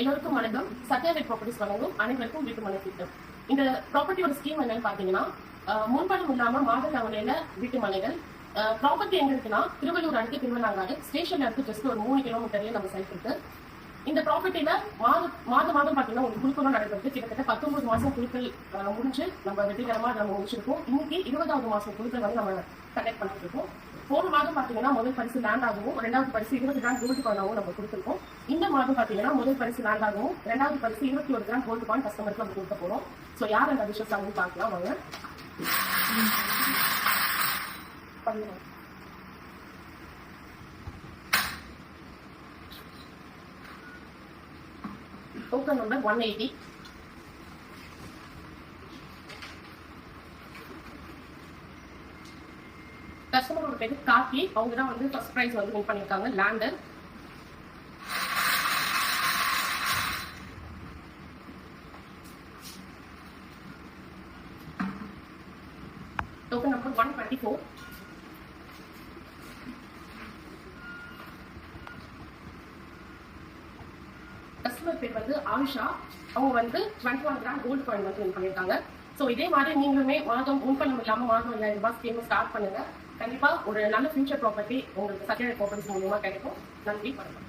எல்லோருக்கும் வணக்கம். சத்யாவை ப்ராப்பர்ட்டிஸ் வழங்கும் அனைவருக்கும் வீட்டு மனை திட்டம். இந்த ப்ராப்பர்ட்டியோட ஸ்கீம் என்னன்னு பாத்தீங்கன்னா முன்பணம் இல்லாம மாத தவணையில வீட்டு மனைகள் ப்ராப்பர்ட்டி எங்க இருக்குன்னா திருவள்ளூர் அடுத்து திருவண்ணாங்காடு ஸ்டேஷன்ல இருந்து ஜஸ்ட் ஒரு மூணு கிலோமீட்டர்லயே நம்ம சைட் இருக்கு. இந்த ப்ராப்பர்ட்டில மாத மாத மாதம் பாத்தீங்கன்னா ஒரு குழுக்களும் நடைபெறுது கிட்டத்தட்ட பத்தொன்பது மாசம் குழுக்கள் முடிஞ்சு நம்ம வெற்றிகரமா நம்ம முடிச்சிருக்கோம். இன்னைக்கு இருபதாவது மாசம் குழுக்கள் வந்து நம்ம கண்டக்ட் பண்ணிட்டு இருக்கோம். போன மாதம் பாத்தீங்கன்னா முதல் பரிசு லேண்ட் ஆகவும் ரெண்டாவது பரிசு இருபது கிராம் கோல்டு காயினாகவும் நம்ம கொடுத்துருக்கோம். இந்த மாதம் பாத்தீங்கன்னா முதல் பரிசு லேண்ட் ஆகவும் ரெண்டாவது பரிசு இருபத்தி ஒரு கிராம் கோல்டு காயின் கஸ்டமருக்கு நம்ம கொடுக்க போறோம். ஸோ யார் அந்த விஷயம் அவங்க பார்க்கலாம் வாங்க. பண்ணுங்க. டோக்கன் நம்பர் ஒன் எயிட்டி கஸ்டமரோட பேரு காக்கி அவங்க தான் வந்து ஃபர்ஸ்ட் ப்ரைஸ் வந்து வின் பண்ணியிருக்காங்க. Lander token number one twenty four customer பேர் வந்து ஆயுஷா அவங்க வந்து twenty one gram gold coin வந்து வின் பண்ணியிருக்காங்க. ஸோ இதே மாதிரி நீங்களுமே மாதம் முன்பணம் இல்லாமல் மாதம் ஐயாயிரம் ரூபாய் ஸ்கீம் ஸ்டார்ட் பண்ணுங்க. கண்டிப்பா ஒரு நல்ல ஃபியூச்சர் ப்ராப்பர்ட்டி உங்களுக்கு சத்யா ப்ராப்பர்ட்டிஸ் மூலியமா கிடைக்கும். நன்றி வணக்கம்.